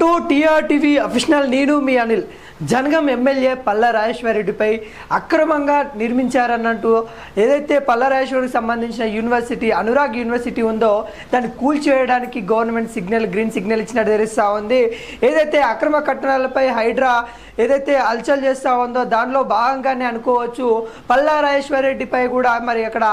To TRTV అఫీషనల్ నేను మీ Anil Jangaon MLA Palla రాజేశ్వరరెడ్డిపై అక్రమంగా నిర్మించారన్నట్టు ఏదైతే పల్ల రాజేశ్వరికి సంబంధించిన యూనివర్సిటీ అనురాగ్ యూనివర్సిటీ ఉందో దాన్ని కూల్చివేయడానికి గవర్నమెంట్ సిగ్నల్ గ్రీన్ సిగ్నల్ ఇచ్చినట్టు తెలుస్తూ ఉంది. ఏదైతే అక్రమ కట్టణాలపై హైడ్రా ఏదైతే అల్చల్ చేస్తూ ఉందో దానిలో భాగంగానే అనుకోవచ్చు. పల్లా రాజేశ్వరరెడ్డిపై కూడా మరి అక్కడ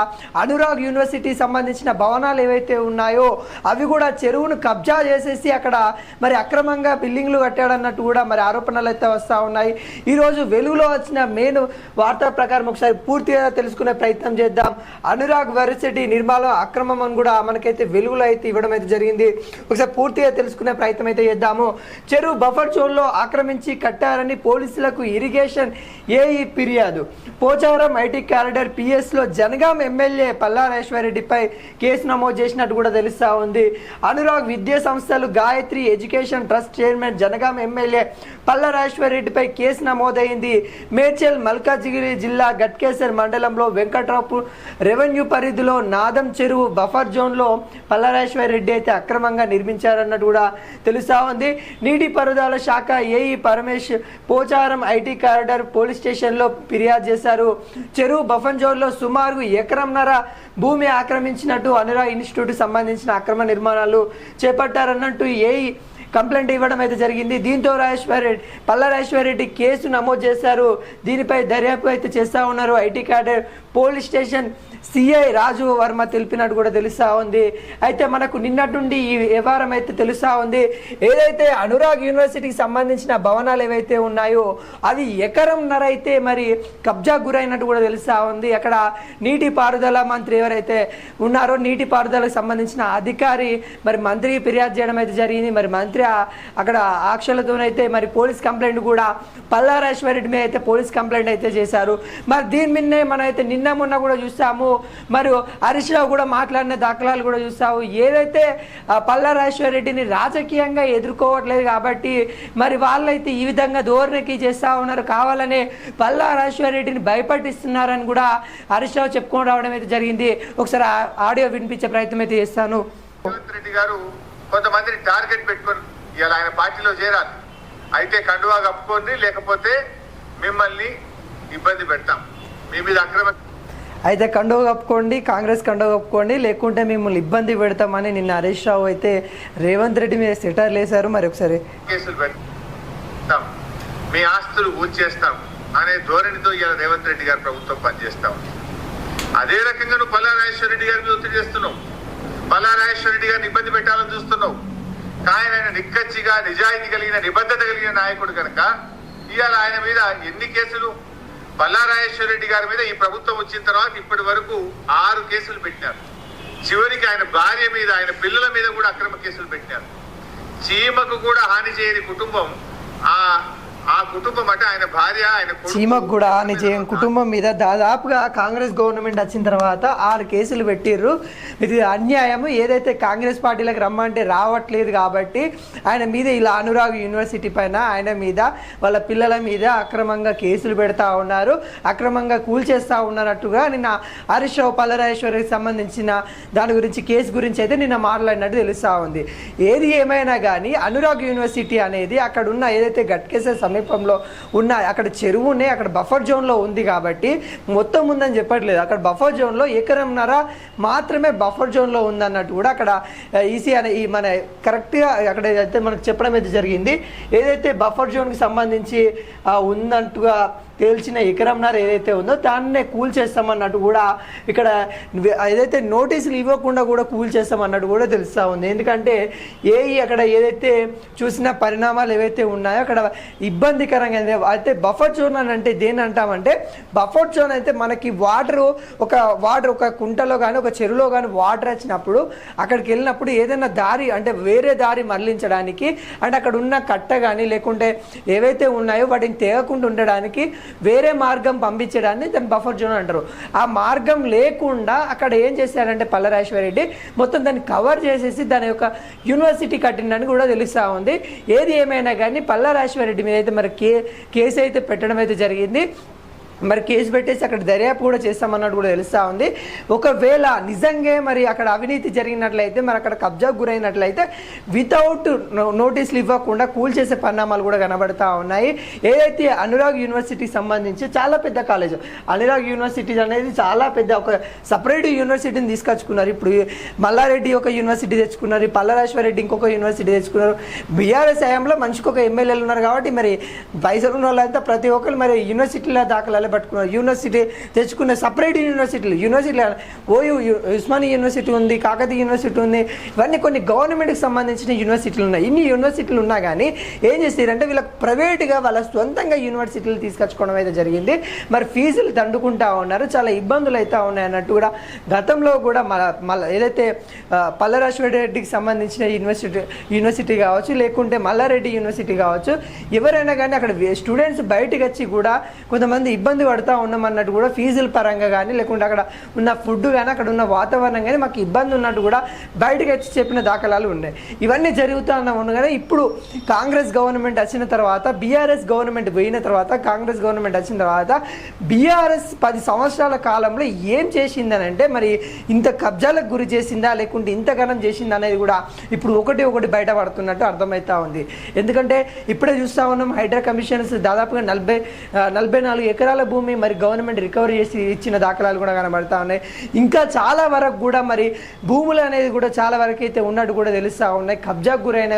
అనురాగ్ యూనివర్సిటీ సంబంధించిన భవనాలు ఏవైతే ఉన్నాయో అవి కూడా చెరువును కబ్జా చేసేసి అక్కడ మరి అక్రమంగా బిల్డింగ్లు కట్టాడన్నట్టు కూడా మరి ఆరోపణలు అయితే వస్తూ ఉన్నాయి. ఈరోజు వెలుగులో వచ్చిన మెయిన్ వార్తా ప్రకారం ఒకసారి పూర్తిగా తెలుసుకునే ప్రయత్నం చేద్దాం. అనురాగ్ యూనివర్సిటీ నిర్మాణం అక్రమం అని కూడా మనకైతే వెలుగులో అయితే ఇవ్వడం అయితే జరిగింది. ఒకసారి పూర్తిగా తెలుసుకునే ప్రయత్నం అయితే చేద్దాము. చెరువు బఫర్ జోన్లో ఆక్రమించి కట్టారని పోలీసులకు ఇరిగేషన్ ఏఈ ఫిర్యాదు. పోచారం ఐటీ క్యారిడర్ పిఎస్లో జనగాం ఎమ్మెల్యే పల్లారేశ్వరరెడ్డిపై కేసు నమోదు చేసినట్టు కూడా తెలుస్తా ఉంది. అనురాగ్ విద్యా సంస్థలు Gayatri education trust chairman Jangaon MLA రెడ్డిపై కేసు నమోదైంది. మేడ్చల్ మల్కాజిగిరి జిల్లా గట్కేసర్ మండలంలో వెంకట్రావు రెవెన్యూ పరిధిలో నాదం చెరువు బఫర్ జోన్లో పల్లారేశ్వర రెడ్డి అయితే అక్రమంగా నిర్మించారన్నట్టు కూడా తెలుస్తా ఉంది. నీటిపారుదల శాఖ AE Paramesh Pocharam IT corridor police స్టేషన్లో ఫిర్యాదు చేశారు. చెరువు బఫన్ జోన్లో సుమారు ఎకరంన్నర భూమి ఆక్రమించినట్టు అనురా ఇన్స్టిట్యూట్ సంబంధించిన అక్రమ నిర్మాణాలు చేపట్టారన్నట్టు ఏఈ కంప్లైంట్ ఇవ్వడం అయితే జరిగింది. దీంతో రాజేశ్వర రెడ్డి పల్ల రెడ్డి కేసు నమోదు చేశారు. దీనిపై దర్యాప్తు అయితే చేస్తా ఉన్నారు. IT corridor police station CI Raju Varma తెలిపినట్టు కూడా తెలుస్తా ఉంది. అయితే మనకు నిన్నటి ఈ వ్యవహారం అయితే తెలుస్తా ఉంది. ఏదైతే అనురాగ్ యూనివర్సిటీకి సంబంధించిన భవనాలు ఏవైతే ఉన్నాయో అది ఎకరంన్నర అయితే మరి కబ్జా గురైనట్టు కూడా తెలుస్తా ఉంది. అక్కడ నీటి పారుదల మంత్రి ఎవరైతే ఉన్నారో నీటి పారుదలకు సంబంధించిన అధికారి మరి మంత్రి ఫిర్యాదు చేయడం అయితే జరిగింది. మరి మంత్రి అక్కడ ఆక్షలతోనైతే మరి పోలీస్ కంప్లైంట్ కూడా పల్లారాశ్వరెడ్డి మీద అయితే పోలీస్ కంప్లైంట్ అయితే చేశారు. మరి దీని మీదనే మనం అయితే నిన్న మొన్న కూడా చూసాము మరి హరీష్ రావు కూడా మాట్లాడిన దాఖలాలు కూడా చూసావు ఏదైతే ఆ, పల్లారేశ్వర రెడ్డిని రాజకీయంగా ఎదుర్కోవట్లేదు కాబట్టి మరి వాళ్ళైతే ఈ విధంగా ధోరణికి చేస్తా ఉన్నారు. కావాలనే పల్లారేశ్వర రెడ్డిని భయపట్టిస్తున్నారని కూడా హరీష్ రావు చెప్పుకొని రావడం అయితే జరిగింది. ఒకసారి ఆడియో వినిపించే ప్రయత్నం అయితే చేస్తాను. రేవంత్ రెడ్డి గారు కొంతమందిని టార్గెట్ పెట్టుకొని ఇలా ఆయన పార్టీలో చేరాలి. అయితే కండువా కప్పుకోండి లేకపోతే మిమ్మల్ని ఇబ్బంది పెడతాం. మీ మీద అక్రమ అయితే కండువ కప్పుకోండి కాంగ్రెస్ కండువ కప్పుకోండి లేకుంటే మిమ్మల్ని ఇబ్బంది పెడతామని నిన్న హరీష్ రావు అయితే రేవంత్ రెడ్డి మీద సెటర్లు వేశారు. మరి ఒకసారి కేసులు పెడతాం మీ ఆస్తులు ఊచేస్తాం అనే ధోరణితో ఇలా రేవంత్ రెడ్డి గారు ప్రభుత్వం పనిచేస్తాం. అదే రకంగా నువ్వు పల్లా రెడ్డి గారిని ఒత్తిడి చేస్తున్నావు. పల్లా రెడ్డి గారిని ఇబ్బంది పెట్టాలని చూస్తున్నావు. కానీ ఆయన నిక్కచ్చిగా నిజాయితీ కలిగిన నిబద్ధత కలిగిన నాయకుడు కనుక ఇవాళ ఆయన మీద ఎన్ని కేసులు బల్లారాయేశ్వర రెడ్డి గారి మీద ఈ ప్రభుత్వం వచ్చిన తర్వాత ఇప్పటి వరకు ఆరు కేసులు పెట్టారు. చివరికి ఆయన భార్య మీద ఆయన పిల్లల మీద కూడా అక్రమ కేసులు పెట్టారు. చీమకు కూడా హాని చేయని కుటుంబం ఆ ఆ కుటుంబం అంటే ఆయన భార్య ఆయన కొడుకు, చీమకు కూడా నిజం. కుటుంబం మీద దాదాపుగా కాంగ్రెస్ గవర్నమెంట్ వచ్చిన తర్వాత ఆరు కేసులు పెట్టిర్రు. ఇది అన్యాయం ఏదైతే కాంగ్రెస్ పార్టీలకు రమ్మంటే రావట్లేదు కాబట్టి ఆయన మీద ఇలా అనురాగ్ యూనివర్సిటీ పైన ఆయన మీద వాళ్ళ పిల్లల మీద అక్రమంగా కేసులు పెడతా ఉన్నారు. అక్రమంగా కూల్చేస్తా ఉన్నట్టుగా నిన్న హరీష్ రావు పల్లరాజేశ్వరికి సంబంధించిన దాని గురించి కేసు గురించి అయితే నిన్న మాట్లాడినట్టు తెలుస్తా ఉంది. ఏది ఏమైనా కానీ అనురాగ్ యూనివర్సిటీ అనేది అక్కడ ఉన్న ఏదైతే గట్కేసర్ సమీపంలో ఉన్న అక్కడ చెరువునే అక్కడ బఫర్ జోన్లో ఉంది కాబట్టి మొత్తం ఉందని చెప్పట్లేదు. అక్కడ బఫర్ జోన్లో ఎకరంన్నర మాత్రమే బఫర్ జోన్లో ఉందన్నట్టు కూడా అక్కడ ఈసీ అనే ఈ మన కరెక్ట్గా అక్కడ అయితే మనకు చెప్పడం అయితే జరిగింది. ఏదైతే బఫర్ జోన్కి సంబంధించి ఆ, ఉందంటుగా తేల్చిన ఎకరంన్నర ఏదైతే ఉందో దాన్నే కూల్ చేస్తామన్నట్టు కూడా ఇక్కడ ఏదైతే నోటీసులు ఇవ్వకుండా కూడా కూల్ చేస్తామన్నట్టు కూడా తెలుస్తూ ఉంది. ఎందుకంటే ఏ అక్కడ ఏదైతే చూసిన పరిణామాలు ఏవైతే ఉన్నాయో అక్కడ ఇబ్బందికరంగా అయితే బఫర్ జోన్ అని అంటే దేని అంటామంటే బఫర్ జోన్ అయితే మనకి వాటర్ ఒక వాటర్ ఒక కుంటలో కానీ ఒక చెరువులో కానీ వాటర్ వచ్చినప్పుడు అక్కడికి వెళ్ళినప్పుడు ఏదైనా దారి అంటే వేరే దారి మరలించడానికి అంటే అక్కడ ఉన్న కట్ట కానీ లేకుంటే ఏవైతే ఉన్నాయో వాటిని తేగకుండా ఉండడానికి వేరే మార్గం పంపించడాన్ని దాన్ని బఫర్ జోన్ అంటారు. ఆ మార్గం లేకుండా అక్కడ ఏం చేశారంటే పల్లరాజేశ్వర రెడ్డి మొత్తం దాన్ని కవర్ చేసేసి దాని యొక్క యూనివర్సిటీ కట్టిందని కూడా తెలుస్తూ ఉంది. ఏది ఏమైనా కానీ పల్లరాజేశ్వర రెడ్డి మీద అయితే మరి కే కేసు అయితే పెట్టడం అయితే జరిగింది. మరి కేసు పెట్టేసి అక్కడ దర్యాప్తు కూడా చేస్తామన్నట్టు కూడా తెలుస్తూ ఉంది. ఒకవేళ నిజంగా మరి అక్కడ అవినీతి జరిగినట్లయితే మరి అక్కడ కబ్జా గురైనట్లయితే వితౌట్ నోటీసులు ఇవ్వకుండా కూల్ చేసే పరిణామాలు కూడా కనబడతా ఉన్నాయి. ఏదైతే అనురాగ్ యూనివర్సిటీకి సంబంధించి చాలా పెద్ద కాలేజ్ అనురాగ్ యూనివర్సిటీ అనేది చాలా పెద్ద ఒక సపరేట్ యూనివర్సిటీని తీసుకొచ్చుకున్నారు. ఇప్పుడు మల్లారెడ్డి ఒక యూనివర్సిటీ తెచ్చుకున్నారు పల్లరాశ్వర రెడ్డి ఇంకొక యూనివర్సిటీ తెచ్చుకున్నారు. బీఆర్ఎస్ హయాంలో మనిషికి ఒక ఎమ్మెల్యేలు ఉన్నారు కాబట్టి మరి పైసలు ఉన్న వాళ్ళంతా ప్రతి ఒక్కరు మరి యూనివర్సిటీలో దాఖలాలు పట్టుకున్నారు. యూనివర్సిటీ తెచ్చుకున్న సపరేట్ యూనివర్సిటీలు యూనివర్సిటీ ఓయూ ఉస్మానియా యూనివర్సిటీ ఉంది కాకతీయ యూనివర్సిటీ ఉంది. ఇవన్నీ కొన్ని గవర్నమెంట్కి సంబంధించిన యూనివర్సిటీలు ఉన్నాయి. ఇన్ని యూనివర్సిటీలు ఉన్నా కానీ ఏం చేస్తారంటే వీళ్ళకి ప్రైవేట్గా వాళ్ళ సొంతంగా యూనివర్సిటీలు తీసుకొచ్చుకోవడం అయితే జరిగింది. మరి ఫీజులు దండుకుంటా ఉన్నారు. చాలా ఇబ్బందులు అయితే ఉన్నాయి అన్నట్టు కూడా గతంలో కూడా మన మళ్ళీ ఏదైతే పల్లరాశ్వరి పల్లరాశ్వర రెడ్డికి సంబంధించిన యూనివర్సిటీ యూనివర్సిటీ కావచ్చు లేకుంటే మల్లారెడ్డి యూనివర్సిటీ కావచ్చు ఎవరైనా కానీ అక్కడ స్టూడెంట్స్ బయటకు వచ్చి కూడా కొంతమంది ఇబ్బంది పడుతూ ఉన్నాం అన్నట్టు కూడా ఫీజుల పరంగా కానీ లేకుంటే అక్కడ ఉన్న ఫుడ్ కానీ అక్కడ ఉన్న వాతావరణం కానీ మాకు ఇబ్బంది ఉన్నట్టు కూడా బయటకు వచ్చి చెప్పిన దాఖలాలు ఉన్నాయి. ఇవన్నీ జరుగుతూ ఉండగానే ఇప్పుడు కాంగ్రెస్ గవర్నమెంట్ వచ్చిన తర్వాత బీఆర్ఎస్ గవర్నమెంట్ పోయిన తర్వాత కాంగ్రెస్ గవర్నమెంట్ వచ్చిన తర్వాత బీఆర్ఎస్ పది సంవత్సరాల కాలంలో ఏం చేసిందనంటే మరి ఇంత కబ్జాలకు గురి చేసిందా లేకుంటే ఇంతగానం చేసిందా అనేది కూడా ఇప్పుడు ఒకటి ఒకటి బయటపడుతున్నట్టు అర్థమవుతా ఉంది. ఎందుకంటే ఇప్పుడే చూస్తా ఉన్నాం హైడ్రా కమిషన్స్ దాదాపుగా నలభై నలభై నాలుగు ఎకరాల భూమి మరి గవర్నమెంట్ రికవరీ చేసి ఇచ్చిన దాఖలాలు కూడా కనబడతా ఉన్నాయి. ఇంకా చాలా వరకు కూడా మరి భూములు అనేది కూడా చాలా వరకు అయితే ఉన్నట్టు కూడా తెలుస్తూ ఉన్నాయి. కబ్జాకు గురైన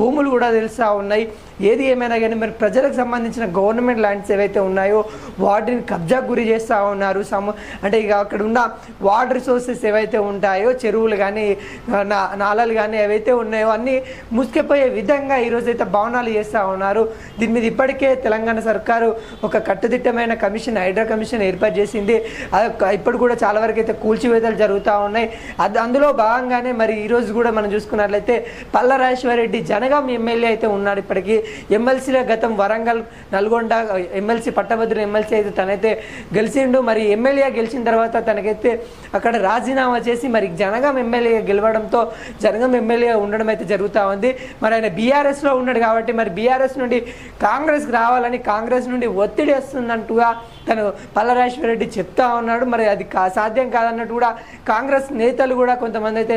భూములు కూడా తెలుస్తూ ఉన్నాయి. ఏది ఏమైనా కానీ మరి ప్రజలకు సంబంధించిన గవర్నమెంట్ ల్యాండ్స్ ఏవైతే ఉన్నాయో వాటిని కబ్జాకు గురి చేస్తూ ఉన్నారు. సమ అంటే ఇక అక్కడ ఉన్న వాటర్ రిసోర్సెస్ ఏవైతే ఉంటాయో చెరువులు కానీ నా- కానీ ఏవైతే ఉన్నాయో అన్నీ ముసుకెపోయే విధంగా ఈరోజు అయితే భవనాలు చేస్తూ ఉన్నారు. దీని మీద ఇప్పటికే తెలంగాణ సర్కారు ఒక కట్టుదిట్టమైన కమిషన్ హైడ్రా కమిషన్ ఏర్పాటు చేసింది. అది ఇప్పుడు కూడా చాలా వరకు అయితే కూల్చివేతలు జరుగుతూ ఉన్నాయి. అది అందులో భాగంగానే మరి ఈరోజు కూడా మనం చూసుకున్నట్లయితే పల్లరాజేశ్వరరెడ్డి జనగాం ఎమ్మెల్యే అయితే ఉన్నాడు ఇప్పటికీ. ఎమ్మెల్సీలో గతం వరంగల్ నల్గొండ ఎమ్మెల్సీ పట్టభద్రుల ఎమ్మెల్సీ అయితే తనైతే గెలిచిండు. మరి ఎమ్మెల్యే గెలిచిన తర్వాత తనకైతే అక్కడ రాజీనామా చేసి మరి జనగం ఎమ్మెల్యే గెలవడంతో జనగం ఎమ్మెల్యే ఉండడం అయితే జరుగుతూ ఉంది. మరి ఆయన బీఆర్ఎస్లో ఉన్నాడు కాబట్టి మరి బీఆర్ఎస్ నుండి కాంగ్రెస్కి రావాలని కాంగ్రెస్ నుండి ఒత్తిడి వస్తుందంటూగా తను పల్లరాజేశ్వర రెడ్డి చెప్తా ఉన్నాడు. మరి అది కా సాధ్యం కాదన్నట్టు కూడా కాంగ్రెస్ నేతలు కూడా కొంతమంది అయితే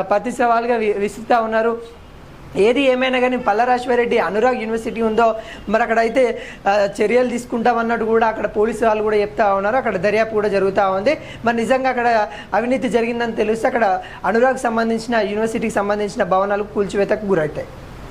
ప్రతి సవాలుగా వి- ఉన్నారు. ఏది ఏమైనా కానీ పల్లరాశ్వరెడ్డి అనురాగ్ యూనివర్సిటీ ఉందో మరి అక్కడ అయితే చర్యలు తీసుకుంటామన్నట్టు కూడా అక్కడ పోలీసు వాళ్ళు కూడా చెప్తా ఉన్నారు. అక్కడ దర్యాప్తు కూడా జరుగుతూ ఉంది. మరి నిజంగా అక్కడ అవినీతి జరిగిందని తెలిస్తే అక్కడ అనురాగ్ సంబంధించిన యూనివర్సిటీకి సంబంధించిన భవనాలు కూల్చివేతకు గురవుతాయి